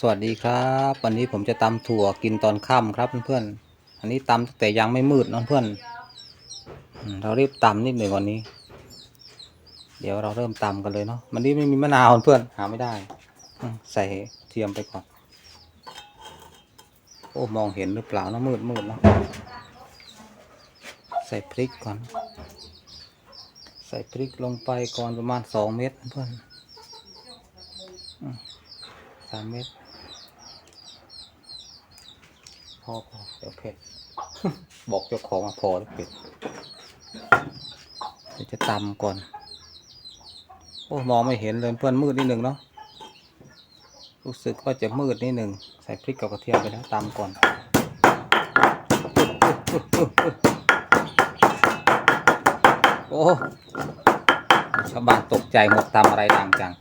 สวัสดีครับ วันนี้ผมจะตำถั่วกินตอนค่ำครับเพื่อนๆ อันนี้ตำแต่ยังไม่มืดนะเพื่อน เรารีบตำนิดหนึ่งก่อนนี้ เดี๋ยวเราเริ่มตำกันเลยเนาะ วันนี้ไม่มีมะนาวเพื่อนหาไม่ได้ ใส่เทียมไปก่อน โอ้มองเห็นหรือเปล่านะมืดมืดเนาะ ใส่พริกก่อน ใส่พริกลงไปก่อนประมาณสองเม็ดเพื่อนสามเม็ด พอพอเดี๋ยวเผ็ด บอกเจ้าของมาพอแล้วเผ็ดเดี๋ยวจะตำก่อน โอ้มองไม่เห็นเลยเพื่อนมืดนิดหนึ่งเนาะ รู้สึกว่าจะมืดนิดหนึ่ง ใส่พริกกับกระเทียมไปแล้วตำก่อนโอ้ชาวบ้านตกใจหมดตำอะไรดังจัง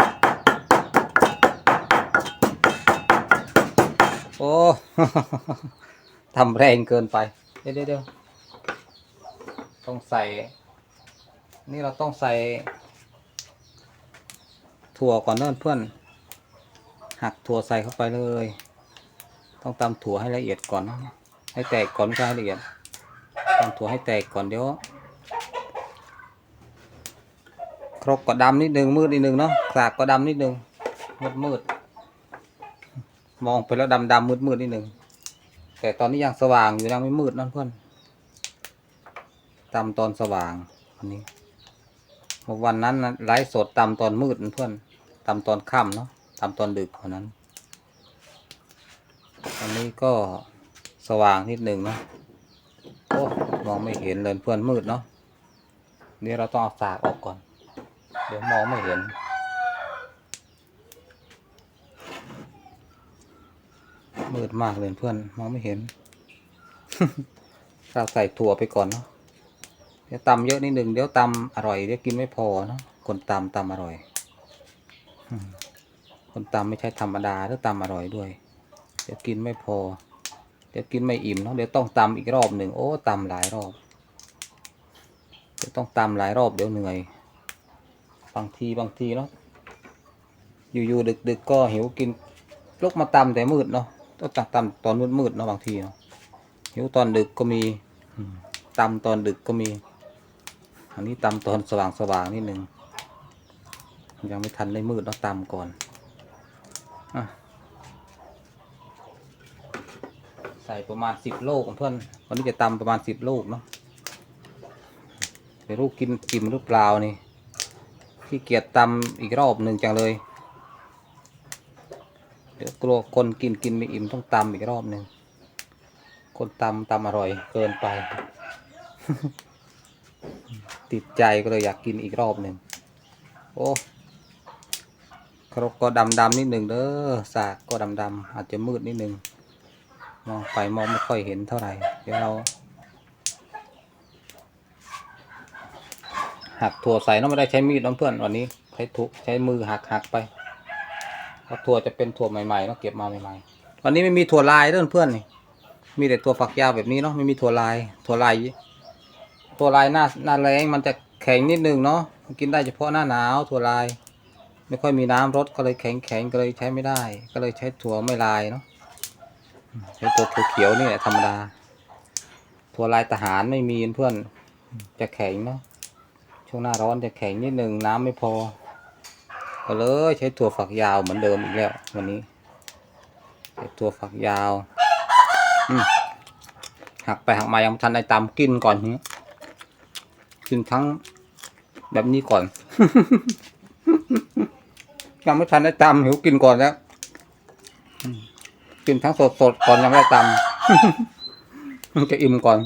โอ้ ทำแรงเกินไป เดี๋ยวเดี๋ยวต้องใส่ นี่เราต้องใส่ ถั่วก่อนเนิ่นเพื่อน หักถั่วใส่เข้าไปเลย ต้องตำถั่วให้ละเอียดก่อน ให้แตกก่อนใช่ให้ละเอียดตำถั่วให้แตกก่อนเดี๋ยวครกก็ดำนิดนึงมืดนิดนึงเนาะสากก็ดำนิดนึงมืดมืดมองไปแล้วดำดำมืดมืดนิดนึง แต่ตอนนี้ยังสว่างอยู่ยังไม่มืดนั่นเพื่อนตำตอนสว่างวันนี้วันนั้นไลฟ์สดตำตอนมืดนั่นเพื่อนตำตอนค่ำเนาะตำตอนดึกวันนั้นอันนี้ก็สว่างนิดหนึ่งนะโอ้มองไม่เห็นเลยเพื่อนมืดเนาะนี่เราต้องเอาสากออกก่อน เดี๋ยวมองไม่เห็น มืดมากเลยเพื่อนมองไม่เห็นเราใส่ถั่วไปก่อนเนาะเดี๋ยวตำเยอะนิดหนึ่งเดี๋ยวตำอร่อยเดี๋ยวกินไม่พอเนาะคนตำตำอร่อยคนตำไม่ใช่ธรรมดาแล้วตำอร่อยด้วย เดี๋ยวกินไม่พอ เดี๋ยวกินไม่อิ่มเนาะเดี๋ยวต้องตำอีกรอบหนึ่งโอ้ตำหลายรอบเดี๋ยวต้องตำหลายรอบเดี๋ยวเหนื่อยบางทีบางทีเนาะอยู่ๆดึกๆก็หิวกินลุกมาตำแต่มืดเนาะ ต้องตักตำตอนมืดๆเนาะบางทีเนาะหิวตอนดึกก็มีอืมตำตอนดึกก็มี อันนี้ตำตอนสว่างๆนิดนึงยังไม่ทันได้มืดเนาะตำก่อนอะใส่ประมาณสิบโลกเพื่อนวันนี้จะตำประมาณสิบลูกเนาะไม่รู้กินกินหรือเปล่านี่ขี้เกียจตำอีกรอบหนึ่งจังเลย เดี๋ยวกลัวคนกินกินไม่อิ่มต้องตำอีกรอบหนึ่ง คนตำตำอร่อยเกินไป ติดใจก็เลยอยากกินอีกรอบหนึ่ง โอ้ครกก็ดำดำนิดหนึ่งเด้อ สากก็ดำดำอาจจะมืดนิดหนึ่ง มองไปมองไม่ค่อยเห็นเท่าไหร่ เดี๋ยวเรา หักถั่วใส่เนอะไม่ได้ใช้มีดน้องเพื่อนวันนี้ ใช้ถุใช้มือหักหักไป เพราะถั่วจะเป็นถั่วใหม่ๆเนาะเก็บมาใหม่ๆวันนี้ไม่มีถั่วลายเด้อเพื่อนนี่ มีแต่ถั่วฝักยาวแบบนี้เนาะไม่มีถั่วลาย ถั่วลาย ถั่วลายหน้าหน้าแรงมันจะแข็งนิดนึงเนาะ กินได้เฉพาะหน้าหนาวถั่วลาย ไม่ค่อยมีน้ำรสก็เลยแข็งแข็งก็เลยใช้ไม่ได้ ก็เลยใช้ถั่วไม่ลายเนาะ ใช้ตัวเขียวๆนี่แหละธรรมดา ถั่วลายทหารไม่มีเพื่อน จะแข็งเนาะ ช่วงหน้าร้อนจะแข็งนิดนึงน้ำไม่พอ ก็เลยใช้ถั่วฝักยาวเหมือนเดิมอีกแล้ว วันนี้ใช้ถั่วฝักยาวหักไปหักมายังไม่ทันได้ตำกินก่อนเนี้ยกินทั้งแบบนี้ก่อน ยังไม่ทันได้ตำหิวกินก่อนแล้วกินทั้งสดสดก่อนยังไม่ได้ตำมันจะอิ่มก่อน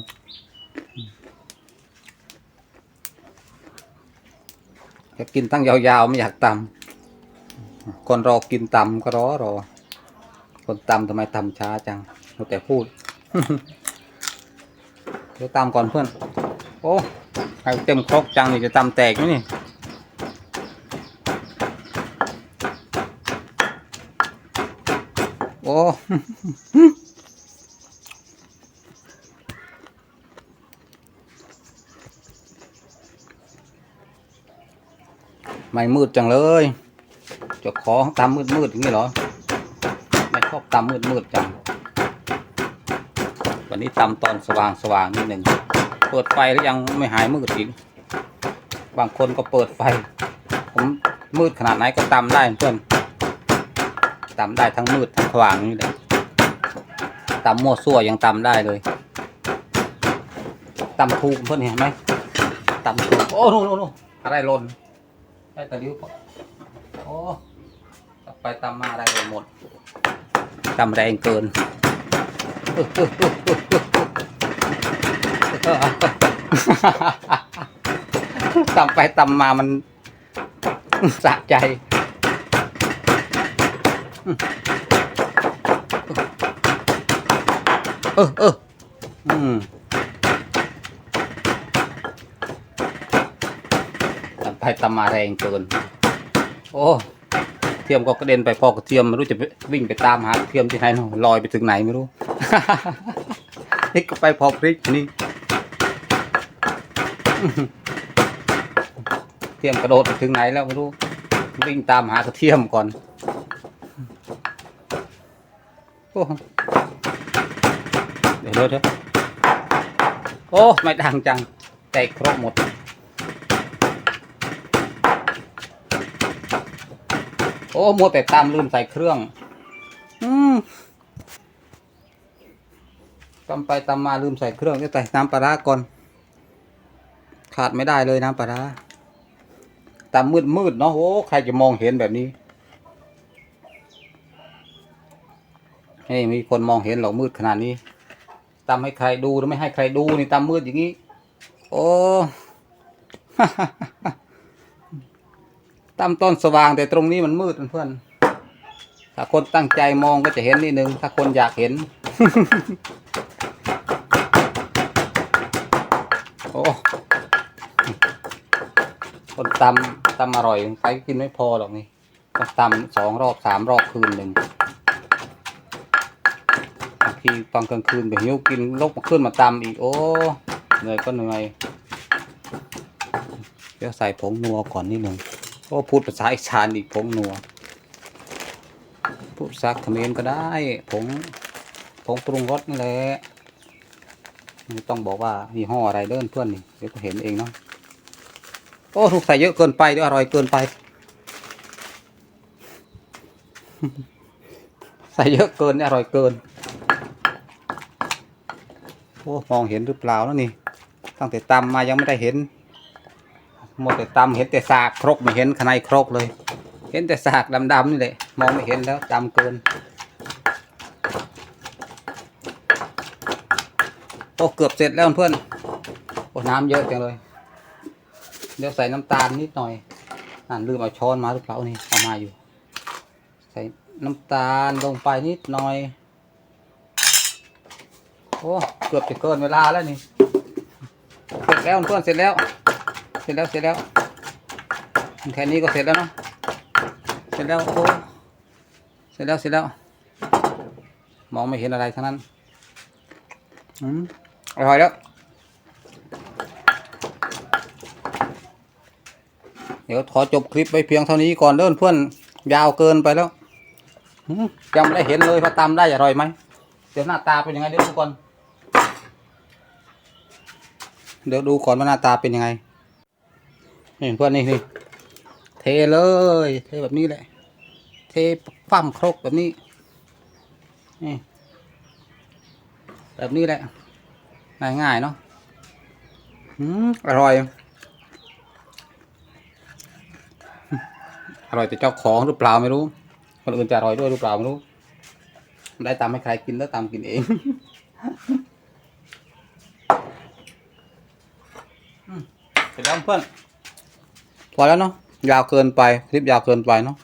จะกินทั้งยาวๆไม่อยากตำ คนรอกินตำก็รอรอ คนตำทำไมตำช้าจังเราแต่พูด เดี๋ยวตำก่อนเพื่อน โอ้ไข่เต็มครกจังนี่จะตำแตกไหมนี่โอ้ไม่มืดจังเลย จะขอตามมืดมืดอย่างนี้เหรอ ไม่ชอบตำมืดมืดจัง วันนี้ตำตอนสว่างสว่างนิดหนึ่ง เปิดไฟแล้วยังไม่หายมืดอีก บางคนก็เปิดไฟ ผมมืดขนาดไหนก็ตำได้เพื่อนตำได้ทั้งมืดทั้งสว่างนี่แหละตำมั่วซั่วยังตำได้เลยตำถูกเพื่อนเห็นไหมตำถูกโอ้โหโน่นโน่นอะไรหล่นได้ตะลิ้วโอ้ ไปตำมาได้หมดตำแรงเกินตำไปตำมามันสะใจเออเอออืมตำไปตำมาแรงเกิน โอ้ ทียมก็กระเด็นไปพอกระเทียมไม่รู้จะวิ่งไปตามหากระเทียมที่ไหนเนาะลอยไปถึงไหนไม่รู้ พลิกก็ไปพอพลิกนี่ เทียมกระโดดไปถึงไหนแล้วไม่รู้ วิ่งตามหากระเทียมก่อนโอ้เดี๋ยวเดี๋ยวเดี๋ยวโอ้ ไม่ดังจังแตกครบหมด อ้มัวแต่ตามลืมใส่เครื่อง อืมตำไปตำมาลืมใส่เครื่องจะใส่น้ำปลาร้าก่อน ขาดไม่ได้เลยน้ำปลาร้าตำมืดมืดๆเนาะโอ้ใครจะมองเห็นแบบนี้เฮ้ยมีคนมองเห็นหรอกมืดขนาดนี้ตำให้ใครดูหรือไม่ให้ใครดูนี่ตำมืดอย่างนี้ โอ้ ตำต้นสว่างแต่ตรงนี้มันมืดเพื่อนถ้าคนตั้งใจมองก็จะเห็นนิดนึง ถ้าคนอยากเห็น โอ้คนตำตำอร่อยใครกินไม่พอหรอกนี่ต้องตำสองรอบสามรอบคืนหนึ่งบางทีตอนกลางคืนไปหิวกินลกมาขึ้นมาตำอีก โอ้เหนื่อยก็เหนื่อยเดี๋ยวใส่ผงนัวก่อนนิดหนึ่ง โอ้พูดภาษาอีสานอีกผงนัวพูดภาษาเขมรก็ได้ผงผงปรุงรสนี่แหละไม่ต้องบอกว่ายี่ห้ออะไรเดินเพื่อนนี่เดี๋ยวก็เห็นเองเนาะโอ้ถูกใส่เยอะเกินไปเดี๋ยอร่อยเกินไป ใส่เยอะเกินเนี่ยอร่อยเกินโอ้มองเห็นหรือเปล่าแล้วนี่ตั้งแต่ตำมายังไม่ได้เห็น หมดแต่ตำเห็นแต่สากครกไม่เห็นข้างในครกเลย เห็นแต่สากดำๆนี่แหละมองไม่เห็นแล้วดำเกินโอ้เกือบเสร็จแล้วเพื่อนโอ้น้ำเยอะจังเลย เดี๋ยวใส่น้ำตาลนิดหน่อยอ่านลืมเอาช้อนมาหรือเปล่านี่เอามาอยู่ ใส่น้ำตาลลงไปนิดหน่อย โอ้เกือบจะเกินเวลาแล้วนี่ เสร็จแล้วเพื่อนเสร็จแล้ว ร็จแล้วเสร็จแล้วแค่นี้ก็เสร็จแล้วเนาะเสร็จแล้วโอ้เสร็จแล้วเสร็จแล้ว มองไม่เห็นอะไรทั้งนั้นอืมอร่อยแล้วเดี๋ยวขอจบคลิปไปเพียงเท่านี้ก่อนเดินเพื่อนยาวเกินไปแล้วหืมยังไม่ได้เห็นเลยว่าตำได้อร่อยไหมเดี๋ยวหน้าตาเป็นยังไงเดี๋ยวดูก่อนเดี๋ยวดูก่อนว่าหน้าตาเป็นยังไง นี่เพื่อนนี่นี่เทเลยเทแบบนี้แหละ เทปั้มครกแบบนี้นี่แบบนี้แหละง่ายๆเนาะออร่อย อร่อยแต่เจ้าของหรือเปล่าไม่รู้ คนอื่นจะอร่อยด้วยหรือเปล่าไม่รู้ ได้ตามให้ใครกินแล้วตามกินเองเสร็จแล้วเพื่อน พอแล้วเนาะยาวเกินไปคลิปยาวเกินไปเนาะ